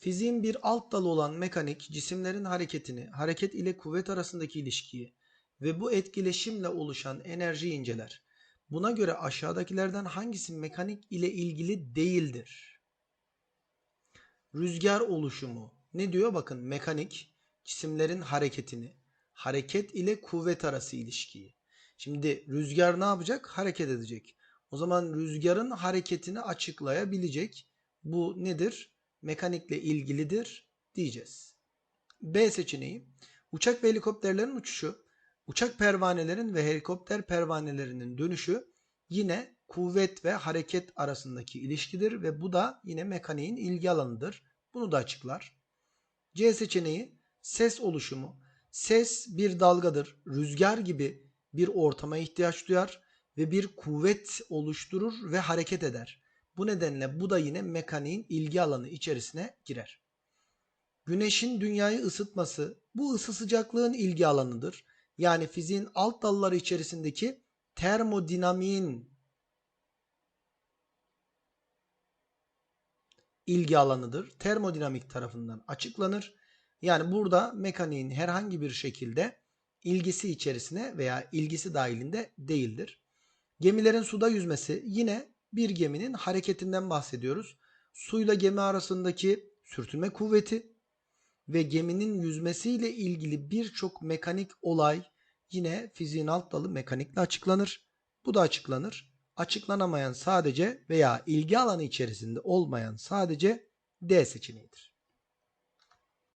Fiziğin bir alt dalı olan mekanik cisimlerin hareketini, hareket ile kuvvet arasındaki ilişkiyi ve bu etkileşimle oluşan enerjiyi inceler. Buna göre aşağıdakilerden hangisi mekanik ile ilgili değildir? Rüzgar oluşumu. Ne diyor? Bakın mekanik cisimlerin hareketini, hareket ile kuvvet arası ilişkiyi. Şimdi rüzgar ne yapacak? Hareket edecek. O zaman rüzgarın hareketini açıklayabilecek. Bu nedir? Mekanikle ilgilidir diyeceğiz. B seçeneği. Uçak ve helikopterlerin uçuşu, uçak pervanelerin ve helikopter pervanelerinin dönüşü yine kuvvet ve hareket arasındaki ilişkidir ve bu da yine mekaniğin ilgi alanıdır. Bunu da açıklar. C seçeneği ses oluşumu. Ses bir dalgadır. Rüzgar gibi bir ortama ihtiyaç duyar ve bir kuvvet oluşturur ve hareket eder. Bu nedenle bu da yine mekaniğin ilgi alanı içerisine girer. Güneşin dünyayı ısıtması bu ısı sıcaklığın ilgi alanıdır. Yani fiziğin alt dalları içerisindeki termodinamiğin ilgi alanıdır. Termodinamik tarafından açıklanır. Yani burada mekaniğin herhangi bir şekilde ilgisi içerisine veya ilgisi dahilinde değildir. Gemilerin suda yüzmesi yine bir geminin hareketinden bahsediyoruz. Suyla gemi arasındaki sürtünme kuvveti ve geminin yüzmesiyle ilgili birçok mekanik olay yine fiziğin alt dalı mekanikle açıklanır. Bu da açıklanır. Açıklanamayan sadece veya ilgi alanı içerisinde olmayan sadece D seçeneğidir.